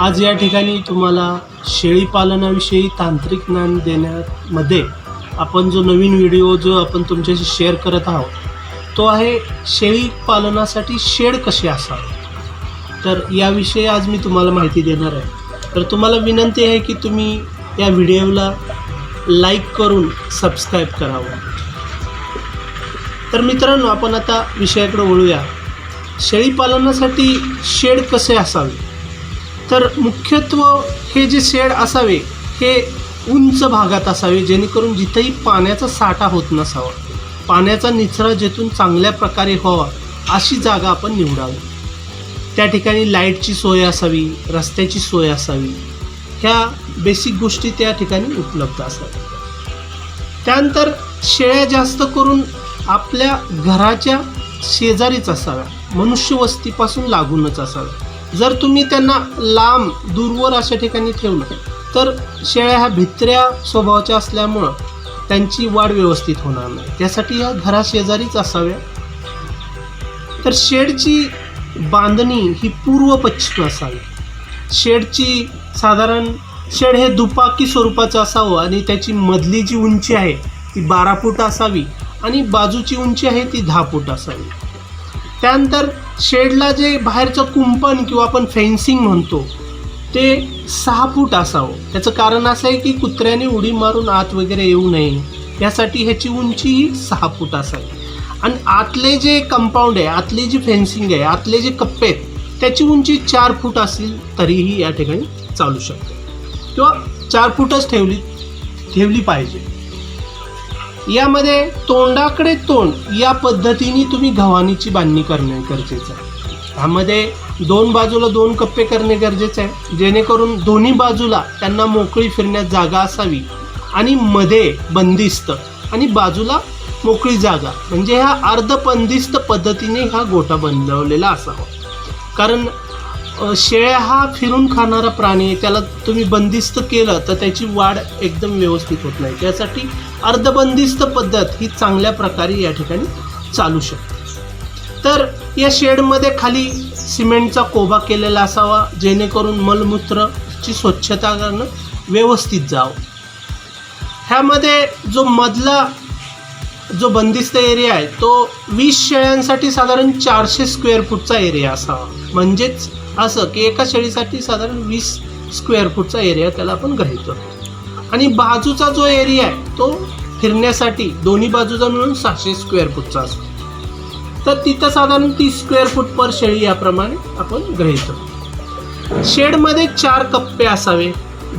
आज या ठिकाणी तुम्हाला शेळीपालनाविषयी तांत्रिक ज्ञान देण्यामध्ये आपण जो नवीन व्हिडिओ जो आपण तुमच्याशी शेअर करत आहोत तो आहे शेळीपालनासाठी शेड कसे असावे? तर याविषयी आज मी तुम्हाला माहिती देणार आहे. तर तुम्हाला विनंती आहे की तुम्ही या व्हिडिओला लाईक करून सबस्क्राईब करावं. तर मित्रांनो आपण आता विषयाकडे वळूया. शेळीपालनासाठी शेड कसे असावे? तर मुख्यत्व हे जे शेड असावे हे उंच भागात असावे जेणेकरून जिथेही पाण्याचा साठा होत नसावा पाण्याचा निचरा जेथून चांगल्या प्रकारे व्हावा अशी जागा आपण निवडावी. त्या ठिकाणी लाईटची सोय असावी रस्त्याची सोय असावी ह्या बेसिक गोष्टी त्या ठिकाणी उपलब्ध असतात त्यानंतर शेळ्या जास्त करून आपल्या घराच्या शेजारीच असाव्या मनुष्यवस्तीपासून लागूनच असाव्या जर तुम्ही त्यांना लांब दूरवर अशा ठिकाणी ठेवलं तर शेळ्या ह्या भित्र्या स्वभावाच्या असल्यामुळं त्यांची वाढ व्यवस्थित होणार नाही. त्यासाठी या घराशेजारीच असाव्या. तर शेडची बांधणी ही पूर्व पश्चिम असावी. शेडची साधारण शेड हे दुपाकी स्वरूपाचं असावं आणि त्याची मधली जी उंची आहे ती बारा फूट असावी आणि बाजूची उंची आहे ती दहा फूट असावी. त्यानंतर शेडला जे बाहेरचं कुंपण किंवा आपण फेन्सिंग म्हणतो ते सहा फूट असावं. त्याचं कारण असं आहे की कुत्र्याने उडी मारून आत वगैरे येऊ नये. यासाठी ह्याची उंची ही सहा फूट असावी. आणि आतले जे कंपाऊंड आहे आतली जी फेन्सिंग आहे आतले जे कप्पे आहेत त्याची उंची चार फूट असेल तरीही या ठिकाणी चालू शकते. किंवा चार फूटच ठेवली ठेवली पाहिजे. यामध्ये तोंडाकडे तोंड या पद्धतीने तुम्ही गव्हाणीची बांधणी करणे गरजेचं आहे. ह्यामध्ये दोन बाजूला दोन कप्पे करणे गरजेचे आहे. जेणेकरून दोन्ही बाजूला त्यांना मोकळी फिरण्यास जागा असावी आणि मध्ये बंदिस्त आणि बाजूला मोकळी जागा. म्हणजे ह्या अर्धबंदिस्त पद्धतीने हा गोठा बनवलेला असावा. कारण शेळ्या हा फिरून खाणारा प्राणी आहे. त्याला तुम्ही बंदिस्त केलं तर त्याची वाढ एकदम व्यवस्थित होत नाही. त्यासाठी अर्धबंदिस्त पद्धत ही चांगल्या प्रकारे या ठिकाणी चालू शकते. तर या शेडमध्ये खाली सिमेंटचा कोबा केलेला असावा जेणेकरून मलमूत्रची स्वच्छता करणं व्यवस्थित जावं. ह्यामध्ये जो मधला जो बंदिस्त एरिया आहे तो वीस शेळ्यांसाठी साधारण चारशे स्क्वेअर फूटचा एरिया असावा म्हणजेच असं की एका शेळीसाठी साधारण वीस स्क्वेअर फूटचा एरिया त्याला आपण गृहीत आणि बाजूचा जो एरिया आहे तो फिरण्यासाठी दोन्ही बाजूचा मिळून सहाशे स्क्वेअर फूटचा असतो. तर तिथं साधारण तीस स्क्वेअर फूट पर शेळी याप्रमाणे आपण गृहीत शेडमध्ये चार कप्पे असावे.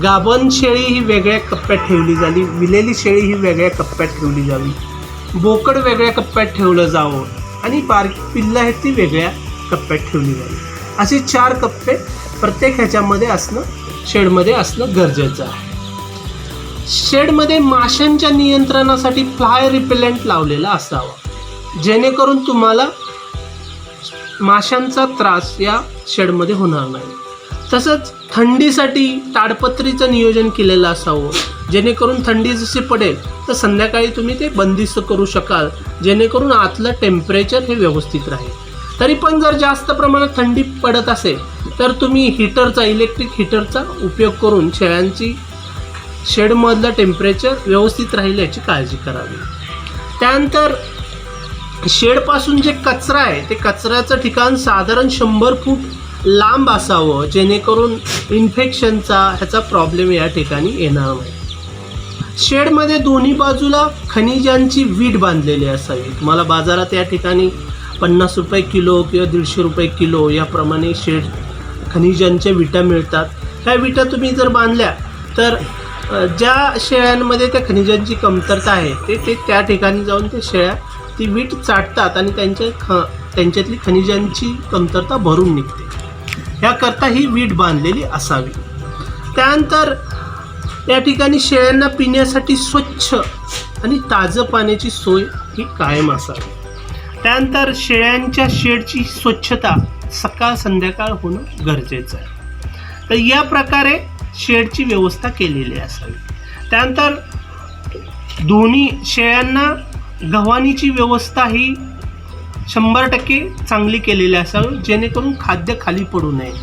गाभण शेळी ही वेगळ्या कप्प्यात ठेवली झाली विलेली शेळी ही वेगळ्या कप्प्यात ठेवली जावी. बोकड वेगळ्या कप्प्यात ठेवलं जावं आणि बारकी पिल्लं आहेत ती वेगळ्या कप्प्यात ठेवली जावी. असे चार कप्पे प्रत्येक ह्याच्यामध्ये असणं शेडमध्ये असणं गरजेचं आहे. शेडमध्ये माशांच्या नियंत्रणासाठी फ्लाय रिपेलंट लावलेला असावा. जेणेकरून तुम्हाला माशांचा त्रास या शेडमध्ये होणार नाही. तसंच थंडीसाठी ताडपत्रीचं नियोजन केलेलं असावं. जेणेकरून थंडी जशी पडेल तर संध्याकाळी तुम्ही ते बंदिस्त करू शकाल जेणेकरून आतलं टेम्परेचर हे व्यवस्थित राहील. तरी पण जर जास्त प्रमाणात थंडी पडत असेल तर तुम्ही हिटरचा इलेक्ट्रिक हिटरचा उपयोग करून शेळ्यांची शेडमधलं टेम्परेचर व्यवस्थित राहील याची काळजी करावी. त्यानंतर शेडपासून जे कचरा आहे ते कचऱ्याचं ठिकाण साधारण शंभर फूट लांब असावं जेणेकरून इन्फेक्शनचा ह्याचा प्रॉब्लेम या ठिकाणी येणार नाही. शेडमध्ये दोन्ही बाजूला खनिजांची वीट बांधलेली असावी तुम्हाला बाजारात या ठिकाणी पन्नास रुपये किलो किंवा दीडशे रुपये किलो याप्रमाणे शेड खनिजांच्या विटा मिळतात. ह्या विटा तुम्ही जर बांधल्या तर ज्या शेळ्यांमध्ये त्या खनिजांची कमतरता आहे ते ते त्या ठिकाणी जाऊन त्या शेळ्या ती वीट चाटतात आणि त्यांच्या ख त्यांच्यातली खनिजांची कमतरता भरून निघते. ह्याकरता ही वीट बांधलेली असावी. त्यानंतर या ठिकाणी शेळ्यांना पिण्यासाठी स्वच्छ आणि ताजं पाण्याची सोय ही कायम असावी. त्यानंतर शेळ्यांच्या शेडची स्वच्छता सकाळ संध्याकाळ होणं गरजेचं आहे. तर या प्रकारे शेडची व्यवस्था केलेली असावी. त्यानंतर दोन्ही शेळ्यांना गव्हाणीची व्यवस्था ही शंभर टक्के चांगली केलेली असावी जेणेकरून खाद्य खाली पडू नये.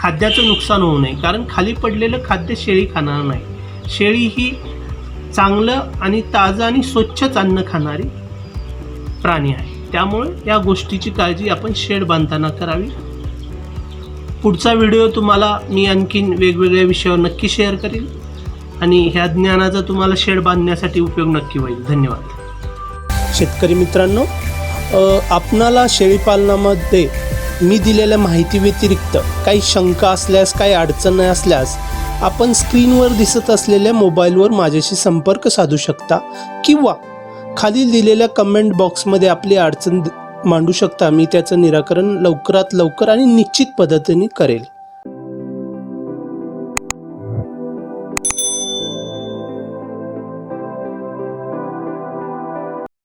खाद्याचं नुकसान होऊ नये कारण खाली पडलेलं खाद्य शेळी खाणार नाही. शेळी ही चांगलं आणि ताजं आणि स्वच्छच अन्न खाणारी प्राणी आहे. त्यामुळे या गोष्टीची काळजी आपण शेड बांधताना करावी. पुढचा व्हिडिओ तुम्हाला मी आणखीन वेगवेगळ्या विषयावर नक्की शेअर करेल आणि ह्या ज्ञानाचा तुम्हाला शेड बांधण्यासाठी उपयोग नक्की होईल. धन्यवाद. शेतकरी मित्रांनो आपणाला शेळीपालनामध्ये मी दिलेल्या माहिती व्यतिरिक्त काही शंका असल्यास काही अडचणी असल्यास आपण स्क्रीनवर दिसत असलेल्या मोबाईलवर माझ्याशी संपर्क साधू शकता किंवा खाली दिलेल्या कमेंट बॉक्समध्ये आपली अडचण मांडू शकता. मी त्याचं निराकरण लवकरात लवकर आणि निश्चित पद्धतीने करेल.